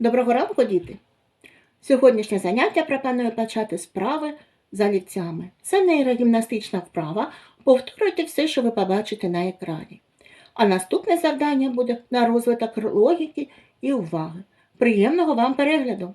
Доброго ранку, діти! Сьогоднішнє заняття пропоную почати з вправи за ліцями. Це нейрогімнастична вправа. Повторюйте все, що ви побачите на екрані. А наступне завдання буде на розвиток логіки і уваги. Приємного вам перегляду!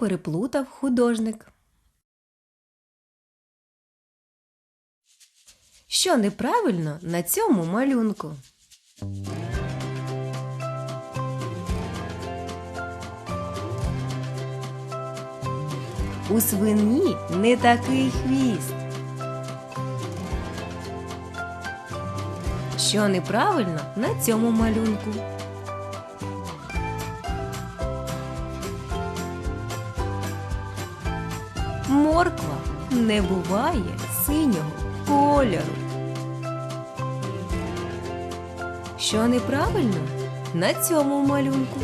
Переплутав художник? Що неправильно на цьому малюнку? У свині не такий хвіст. Що неправильно на цьому малюнку? Не буває синього кольору. Що неправильно на цьому малюнку?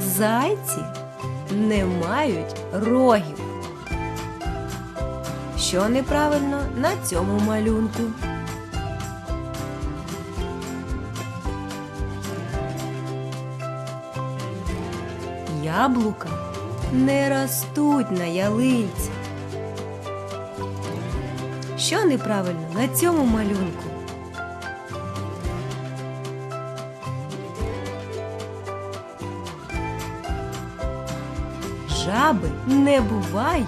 Зайці не мають рогів. Що неправильно на цьому малюнку? Яблука не ростуть на ялинці. Що неправильно на цьому малюнку? Жаби не бувають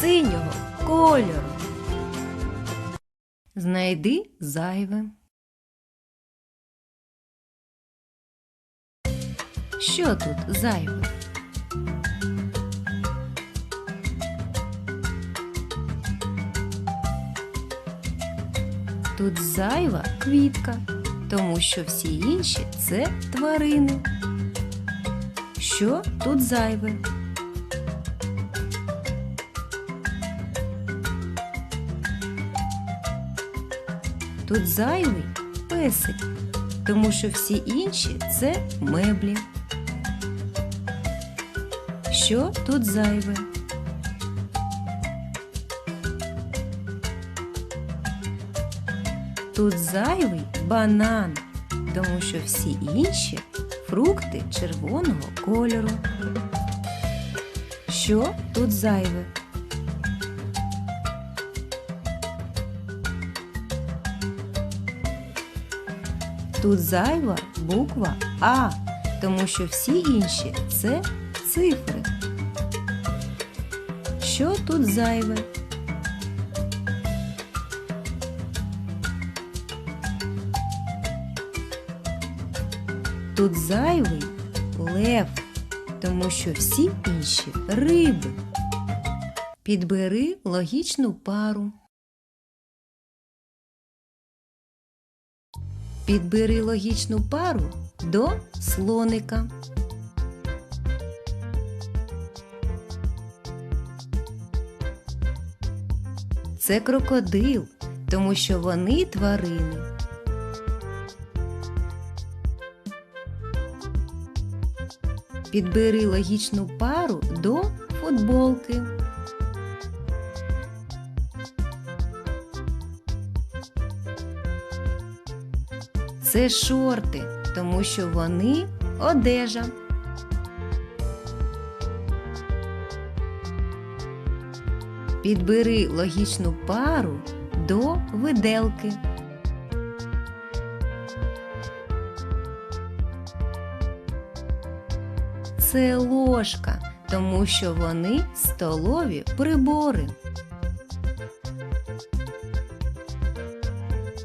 синього кольору. Знайди зайве. Що тут зайве? Тут зайва квітка, тому що всі інші це тварини. Що тут зайве? Тут зайвий песик, тому що всі інші це меблі. Що тут зайве? Тут зайвий банан, тому що всі інші фрукти червоного кольору. Що тут зайве? Тут зайва буква А, тому що всі інші це цифри. Що тут зайве? Тут зайвий лев, тому що всі інші риби. Підбери логічну пару. Підбери логічну пару до слоника. Це крокодил, тому що вони тварини. Підбери логічну пару до футболки. Це шорти, тому що вони одежа. Підбери логічну пару до виделки. Це ложка, тому що вони столові прибори.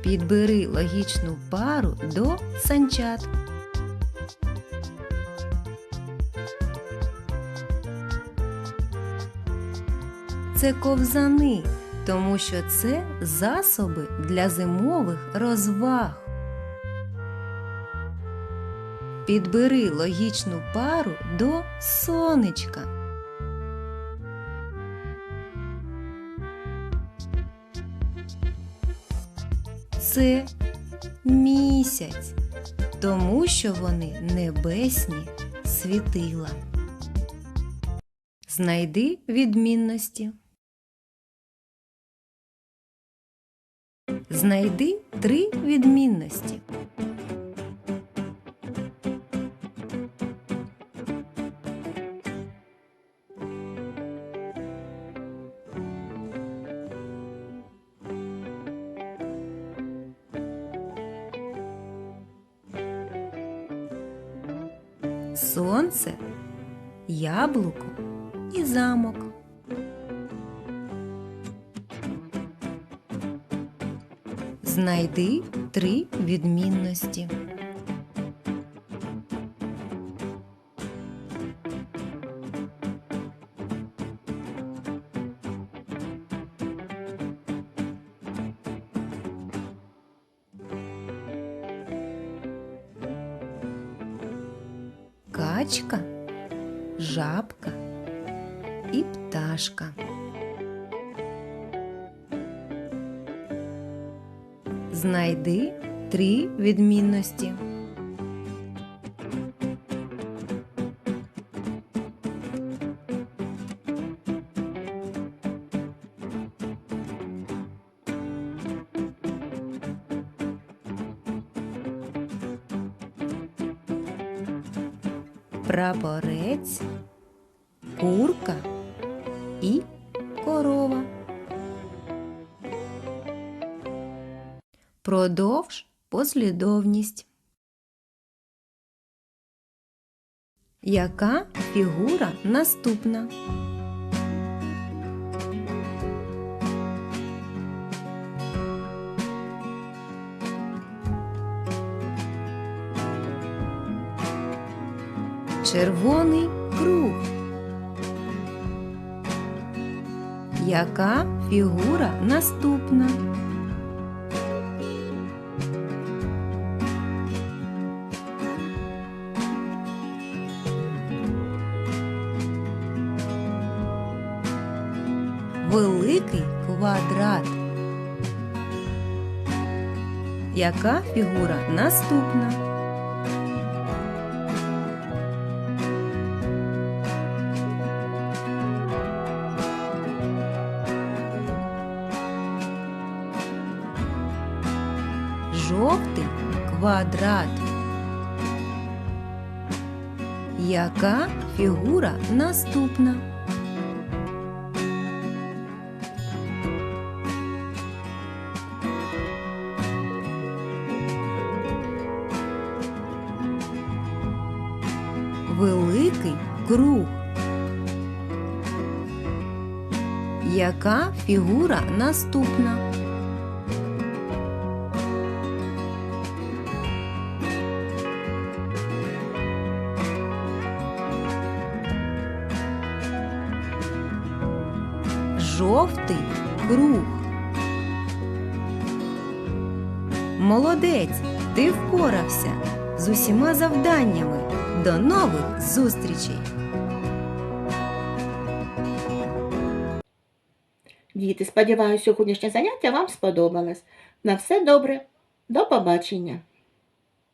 Підбери логічну пару до санчат. Це ковзани, тому що це засоби для зимових розваг. Підбери логічну пару до сонечка. Це місяць, тому що вони небесні світила. Знайди відмінності. Знайди три відмінності. Сонце, яблуко і замок. Знайди три відмінності. Качка, жабка і пташка. Знайди три відмінності. Прапорець, курка і корова. Продовж послідовність. Яка фігура наступна? Червоний круг. Яка фігура наступна? Великий квадрат. Яка фігура наступна? Яка фігура наступна? Великий круг. Яка фігура наступна? Жовтий круг. Молодець, ти впорався з усіма завданнями. До нових зустрічей! Діти, сподіваюся, сьогоднішнє заняття вам сподобалось. На все добре. До побачення!